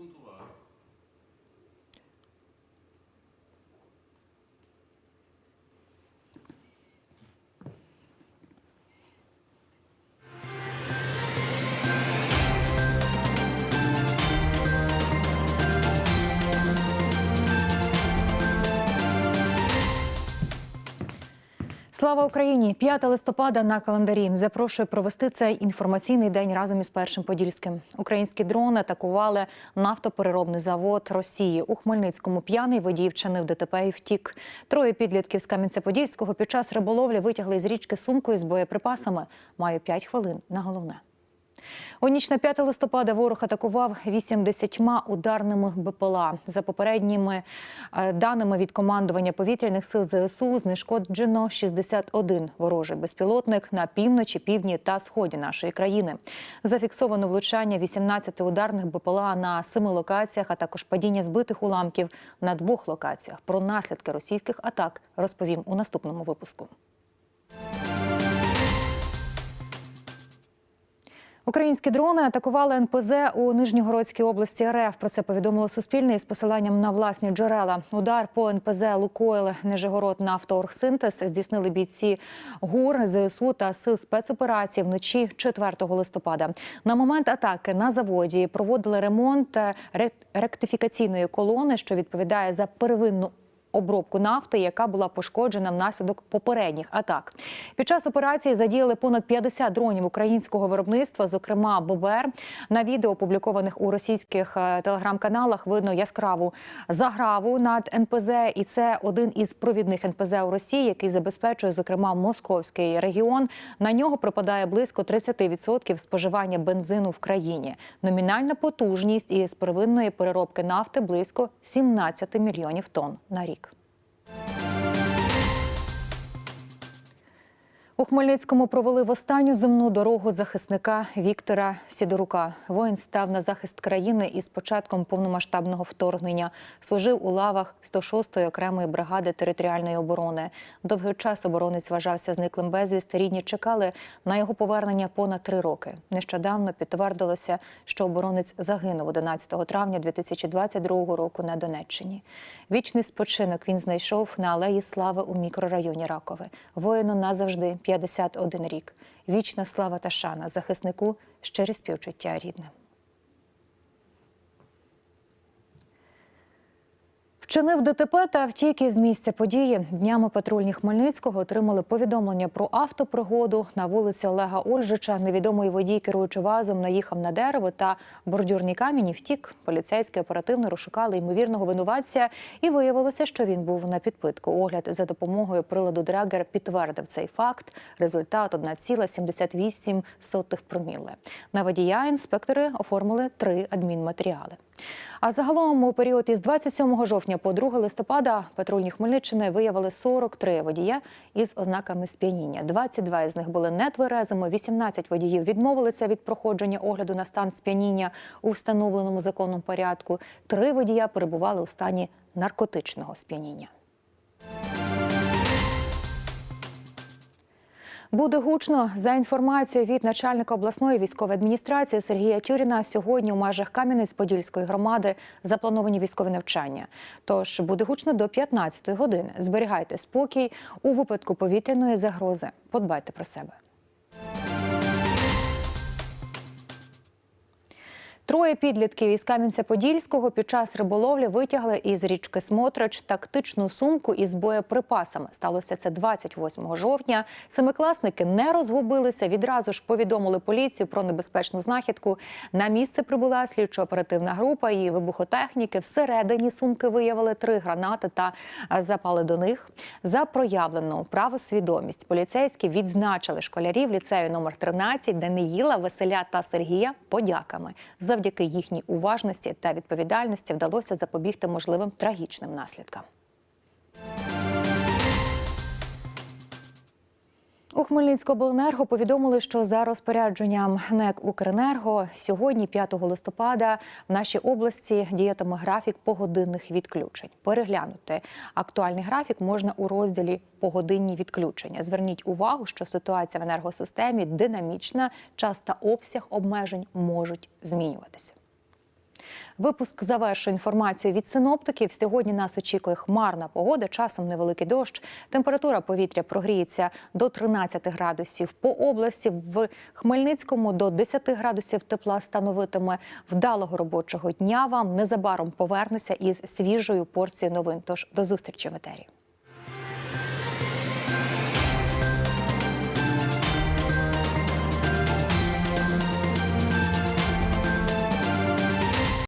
pontuar. Слава Україні! 5 листопада на календарі. Запрошую провести цей інформаційний день разом із першим подільським. Українські дрони атакували нафтопереробний завод Росії у Хмельницькому. П'яний водій вчинив ДТП і втік. Троє підлітків з Кам'янця-Подільського під час риболовлі витягли з річки сумку із боєприпасами. Маю 5 хвилин на головне. У ніч на 5 листопада ворог атакував 80 ударними БПЛА. За попередніми е, даними від командування повітряних сил ЗСУ знешкоджено 61 ворожий безпілотник на півночі, півдні та сході нашої країни. Зафіксовано влучання 18 ударних БПЛА на семи локаціях, а також падіння збитих уламків на двох локаціях. Про наслідки російських атак розповім у наступному випуску. Українські дрони атакували НПЗ у Нижньогородській області РФ. Про це повідомило Суспільне із посиланням на власні джерела. Удар по НПЗ Лукойл Нижегород Нафтооргсинтез здійснили бійці ГУР, ЗСУ та сил спецоперацій вночі 4 листопада. На момент атаки на заводі проводили ремонт ректифікаційної колони, що відповідає за первинну обробку нафти, яка була пошкоджена внаслідок попередніх атак. Під час операції задіяли понад 50 дронів українського виробництва, зокрема ББР. На відео, опублікованих у російських е, телеграм-каналах, видно яскраву заграву над НПЗ, і це один із провідних НПЗ у Росії, який забезпечує, зокрема, московський регіон. На нього припадає близько 30% споживання бензину в країні. Номінальна потужність із первинної переробки нафти близько 17 мільйонів тонн на рік. У Хмельницькому провели в останню земну дорогу захисника Віктора Сідорука. Воїн став на захист країни із початком повномасштабного вторгнення. Служив у лавах 106-ї окремої бригади територіальної оборони. Довгий час оборонець вважався зниклим безвісти. Рідні чекали на його повернення понад три роки. Нещодавно підтвердилося, що оборонець загинув 11 травня 2022 року на Донеччині. Вічний спочинок він знайшов на алеї слави у мікрорайоні Ракове. Воїну назавжди 51 рік. Вічна слава та шана захиснику щире співчуття рідним. Вчинив ДТП та втік з місця події. Днями патрульні Хмельницького отримали повідомлення про автопригоду на вулиці Олега Ольжича. Невідомий водій, керуючи вазом, наїхав на дерево та бордюрний камінь і втік. Поліцейські оперативно розшукали ймовірного винуватця, і виявилося, що він був на підпитку. Огляд за допомогою приладу Драгер підтвердив цей факт. Результат 1,78 проміле. На водія інспектори оформили три адмінматеріали. А загалом у період із 27 жовтня по 2 листопада патрульні Хмельниччини виявили 43 водія із ознаками сп'яніння. 22 із них були нетверезими, 18 водіїв відмовилися від проходження огляду на стан сп'яніння у встановленому законом порядку. Три водія перебували у стані наркотичного сп'яніння. Буде гучно за інформацією від начальника обласної військової адміністрації Сергія Тюріна. Сьогодні у межах Кам'янець-Подільської громади заплановані військові навчання. Тож буде гучно до 15-ї години. Зберігайте спокій у випадку повітряної загрози. Подбайте про себе. Троє підлітків із Кам'янця-Подільського під час риболовлі витягли із річки Смотрич тактичну сумку із боєприпасами. Сталося це 28 жовтня. Семикласники не розгубилися. Відразу ж повідомили поліцію про небезпечну знахідку. На місце прибула слідчо-оперативна група і вибухотехніки. Всередині сумки виявили три гранати та е, запали до них. За проявлену правосвідомість поліцейські відзначили школярів ліцею номер 13 Даниїла, Василя та Сергія подяками. Завдяки їхній уважності та відповідальності вдалося запобігти можливим трагічним наслідкам. У Хмельницькобленерго повідомили, що за розпорядженням НЕК Укренерго сьогодні, 5 листопада, в нашій області діятиме графік погодинних відключень. Переглянути актуальний графік можна у розділі Погодинні відключення. Зверніть увагу, що ситуація в енергосистемі динамічна, час та обсяг обмежень можуть змінюватися. Випуск завершує інформацію від синоптиків. Сьогодні нас очікує хмарна погода, часом невеликий дощ. Температура повітря прогріється до 13 градусів по області. В Хмельницькому до 10 градусів тепла становитиме вдалого робочого дня. Вам незабаром повернуся із свіжою порцією новин. Тож до зустрічі в етері.